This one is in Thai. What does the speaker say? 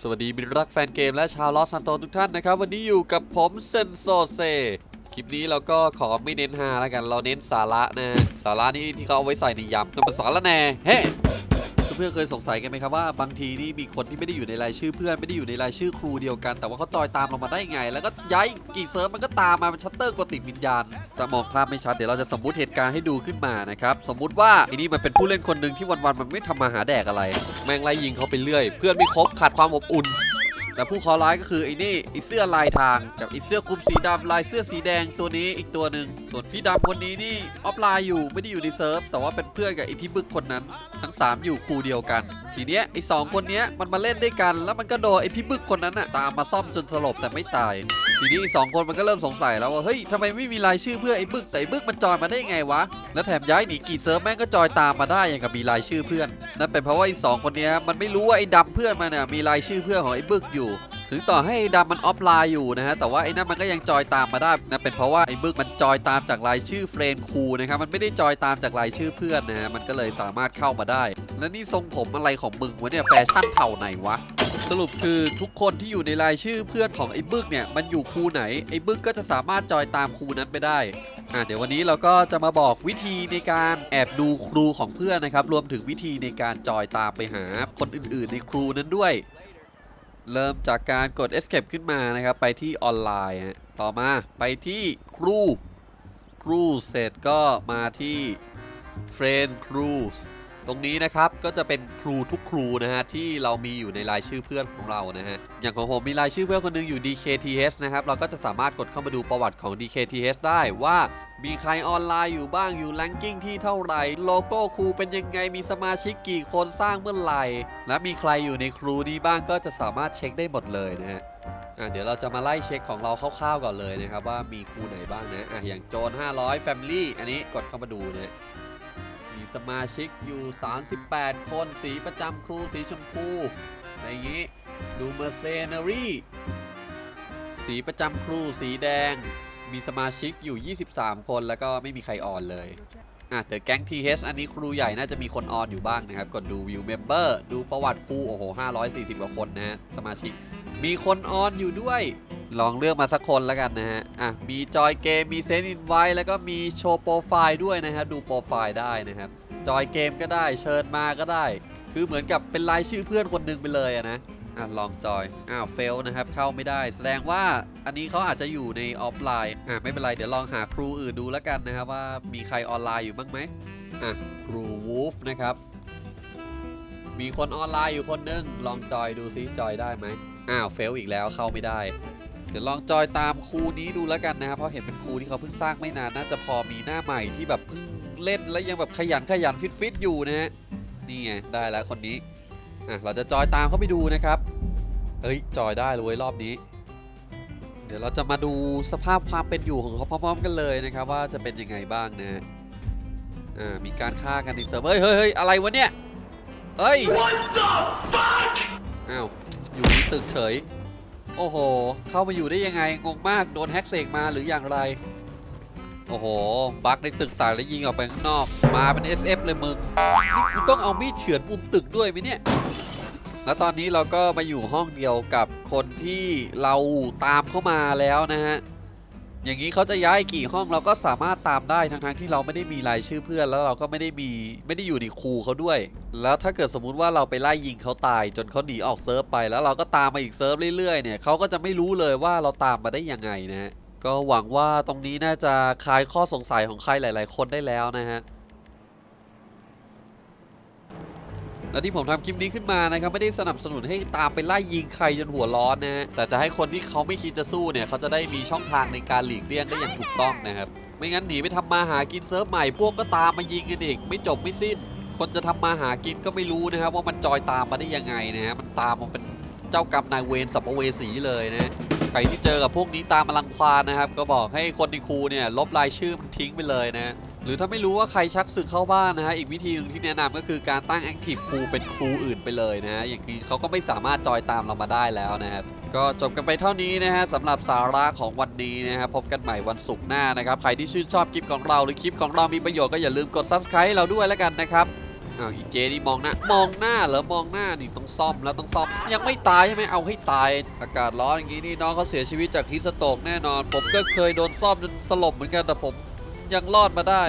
สวัสดีมิรรักแฟนเกมและชาวลอสซันโตทุกท่านนะครับ วันนี้อยู่กับผมเซนโซเซคลิปนี้เราก็ขอไม่เน้นฮาแล้วกัน เราเน้นสาระนะสาระนี่ที่เขาเอาไว้ใส่ในยำนั่นมันสาระแน่เฮ้เพื่อนเคยสงสัยกันไหมครับว่าบางทีนี่มีคนที่ไม่ได้อยู่ในรายชื่อเพื่อนไม่ได้อยู่ในรายชื่อครูเดียวกัน แต่ว่าเขาจอยตามเรามาได้ไง แล้วก็ย้ายกี่เซิร์ฟมันก็ตามมาเป็นชัตเตอร์กดติดวิญญาณ จะมองภาพไม่ชัดเดี๋ยวเราจะสมมุติเหตุการณ์ให้ดูขึ้นมานะครับสมมุติว่าไอ้นี่มันเป็นผู้เล่นคนหนึ่งที่วันๆมันไม่ทำมาหาแดกอะไร แม่งไล่ยิงเขาไปเรื่อย เพื่อนไม่ครบขาดความอบอุ่น แต่ผู้เคอร้ายก็คือไอ้นี่ไอ้เสื้อลายทางกับไอ้เสื้อคลุมสีดำลายเสื้อสีแดงตัวนี้อีกตัวหนึ่งส่วนพี่ดำคนนี้นี่ออฟไลน์อยู่ไม่ได้อยู่ในเซิร์ฟแต่ว่าเป็นเพื่อนกับไอ้พี่บึกคนนั้น ทั้ง 3 อยู่คูเดียวกัน ทีเนี้ยไอ้สองคนเนี้ยมันมาเล่นด้วยกัน แล้วมันก็โดนไอ้พี่บึกคนนั้นอะตามมาซ่อมจนสลบแต่ไม่ตาย ทีนี้ไอ้สองคนมันก็เริ่มสงสัยแล้วว่าเฮ้ยทำไมไม่มีรายชื่อเพื่อไอ้บึกแต่ไอ้บึกมันจอยมาได้ไงวะแล้วแถมย้ายหนีกี่เซิร์ฟแม่งก็จอยตามมาได้อย่างกับมีรายชื่อเพื่อนนั่นเป็นเพราะว่าไอ้สองคนเนี้ยมันไม่รู้ว่าไอ้ดำเพื่อนมันเนี่ยมีรายชื่อเพื่อนของไอ้บึกอยู่ถึงต่อให้ไอ้ดำมันออฟไลน์อยู่นะฮะ แต่ว่าไอ้นั่นมันก็ยังจอยตามมาได้นะ เป็นเพราะว่าไอ้บึกมันจอยตามจากรายชื่อเฟรนคูนะครับ มันไม่ได้จอยตามจากรายชื่อเพื่อนนะฮะ มันก็เลยสามารถเข้ามาได้ แล้วนี่ทรงผมอะไรของมึงวะเนี่ย แฟชั่นเผ่าไหนวะสรุปคือทุกคนที่อยู่ในรายชื่อเพื่อนของไอ้บึกเนี่ยมันอยู่ครูไหนไอ้บึกก็จะสามารถจอยตามครูนั้นไปได้อะเดี๋ยววันนี้เราก็จะมาบอกวิธีในการแอบดูครูของเพื่อนนะครับ รวมถึงวิธีในการจอยตามไปหาคนอื่นๆในครูนั้นด้วย เริ่มจากการกด escape ขึ้นมานะครับ ไปที่ออนไลน์ฮะต่อมาไปที่ครูครูเสร็จก็มาที่ friend cruise ตรงนี้นะครับก็จะเป็นครูทุกครูนะฮะที่เรามีอยู่ในรายชื่อเพื่อนของเรานะฮะอย่างของผมมีรายชื่อเพื่อนคนหนึงอยู่ DKTH นะครับเราก็จะสามารถกดเข้ามาดูประวัติของ DKTH ได้ว่ามีใครออนไลน์อยู่บ้างอยู่ r a n k i n g ที่เท่าไหร่ โลโก้ครูเป็นยังไงมีสมาชิกกี่คนสร้างเมื่อไหร่ และมีใครอยู่ในครูนี้บ้างก็จะสามารถเช็คได้หมดเลยนะฮะอะเดี๋ยวเราจะมาไล่เช็คของเราคร่าวๆก่อนเลยนะครับว่ามีครูไหนบ้างนะอะอย่างโจน500 Family อันนี้กดเข้ามาดูนะ สมาชิกอยู่ 38 คนสีประจำครูสีชมพูอะไรอย่างงี้ ดู Mercenary สีประจำครูสีแดง มีสมาชิกอยู่ 23 คนแล้วก็ไม่มีใครออนเลยอะเดอะแก๊ง TH อันนี้ครูใหญ่น่าจะมีคนออนอยู่บ้างนะครับ กดดู View Member ดูประวัติครูโอ้โห540 กว่าคนนะฮะสมาชิก มีคนออนอยู่ด้วย ลองเลือกมาสักคนแล้วกันนะฮะ อะ มีจอยเกม มีเซนอินไวแล้วก็มีโชว์โปรไฟล์ด้วยนะฮะ ดูโปรไฟล์ได้นะครับ จอยเกมก็ได้ เชิญมาก็ได้ คือเหมือนกับเป็นรายชื่อเพื่อนคนหนึงไปเลยอะนะ อะ ลองจอย อ้าวเฟลนะครับ เข้าไม่ได้ แสดงว่าอันนี้เขาอาจจะอยู่ในออฟไลน์ อะ ไม่เป็นไร เดี๋ยวลองหาครูอื่นดูแล้วกันนะครับว่ามีใครออนไลน์อยู่บ้างไหมอะ ครูวูฟนะครับ มีคนออนไลน์อยู่คนหนึง ลองจอยดูซิจอยได้ไหมอ้าวเฟลอีกแล้วเข้าไม่ได้ เดี๋ยวลองจอยตามครูนี้ดูแล้วกันนะครับเพราะเห็นเป็นครูที่เขาเพิ่งสร้างไม่นานน่าจะพอมีหน้าใหม่ที่แบบเพิ่งเล่นแล้วยังแบบขยันขยันฟิตฟิตๆอยู่นะฮะนี่ไงได้แล้วคนนี้อะเราจะจอยตามเข้าไปดูนะครับเฮ้ยจอยได้เลยเว้ยรอบนี้ เดี๋ยวเราจะมาดูสภาพความเป็นอยู่ของเขาพร้อมๆกันเลยนะครับ ว่าจะเป็นยังไงบ้างนะฮะอ่ามีการฆ่ากันในเซิร์ฟเฮ้ยเฮ้ยเฮ้ยอะไรวะเนี่ยเฮ้ยอ้าวอยู่ในตึกเฉย โอ้โห เข้ามาอยู่ได้ยังไง งงมาก โดนแฮ็กเสกมาหรืออย่างไร โอ้โห บักในตึกสายแล้วยิงออกไปข้างนอก มาเป็น SF เลยมึงกูต้องเอามีดเฉือนมุมตึกด้วยไหมเนี่ย แล้วตอนนี้เราก็มาอยู่ห้องเดียวกับคนที่เราตามเข้ามาแล้วนะฮะ อย่างนี้เขาจะย้ายกี่ห้องเราก็สามารถตามได้ทั้งๆที่เราไม่ได้มีรายชื่อเพื่อนแล้วเราก็ไม่ได้มีไม่ได้อยู่ในครูเขาด้วย แล้วถ้าเกิดสมมุติว่าเราไปไล่ยิงเขาตาย จนเขาหนีออกเซิร์ฟไปแล้วเราก็ตามมาอีกเซิร์ฟเรื่อยๆเนี่ยเขาก็จะไม่รู้เลยว่าเราตามมาได้ยังไงนะฮะก็หวังว่าตรงนี้น่าจะคลายข้อสงสัยของใครหลาย ๆ คนได้แล้วนะฮะ และที่ผมทำคลิปนี้ขึ้นมานะครับไม่ได้สนับสนุนให้ตามไปไล่ยิงใครจนหัวร้อนนะฮะแต่จะให้คนที่เขาไม่คิดจะสู้เนี่ยเขาจะได้มีช่องทางในการหลีกเลี่ยงได้อย่างถูกต้องนะครับไม่งั้นหนีไปทำมาหากินเซิร์ฟใหม่พวกก็ตามมายิงกันอีกไม่จบไม่สิ้น คนจะทำมาหากินก็ไม่รู้นะครับว่ามันจอยตามมาได้ยังไงนะฮะมันตามมาเป็นเจ้ากรรมนายเวรสัมภเวสีเลยนะใครที่เจอกับพวกนี้ตามมาลังควานนะครับ ก็บอกให้คนในครูเนี่ยลบรายชื่อมันทิ้งไปเลยนะ หรือถ้าไม่รู้ว่าใครชักศึกเข้าบ้านนะฮะอีกวิธีหนึงที่แนะนำก็คือการตั้ง Active ครูเป็นครูอื่นไปเลยนะฮะอย่างนี้เขาก็ไม่สามารถจอยตามเรามาได้แล้วนะครับก็จบกันไปเท่านี้นะฮะสำหรับสาระของวันนี้นะครับพบกันใหม่วันศุกร์หน้านะครับ ใครที่ชื่นชอบคลิปของเราหรือคลิปของเรามีประโยชน์ก็อย่าลืมกด Subscribe เราด้วยแล้วกันนะครับอ้าวอีเจนี่มองหน้ามองหน้าเหรอมองหน้านี่ต้องซ่อมแล้วต้องซ่อมยังไม่ตายใช่ไหมเอาให้ตาย อากาศร้อนอย่างนี้นี่น้องเขาเสียชีวิตจากฮีสโตกแน่นอน ผมก็เคยโดนซ่อมจนสลบเหมือนกันแต่ผม ยังรอดมาได้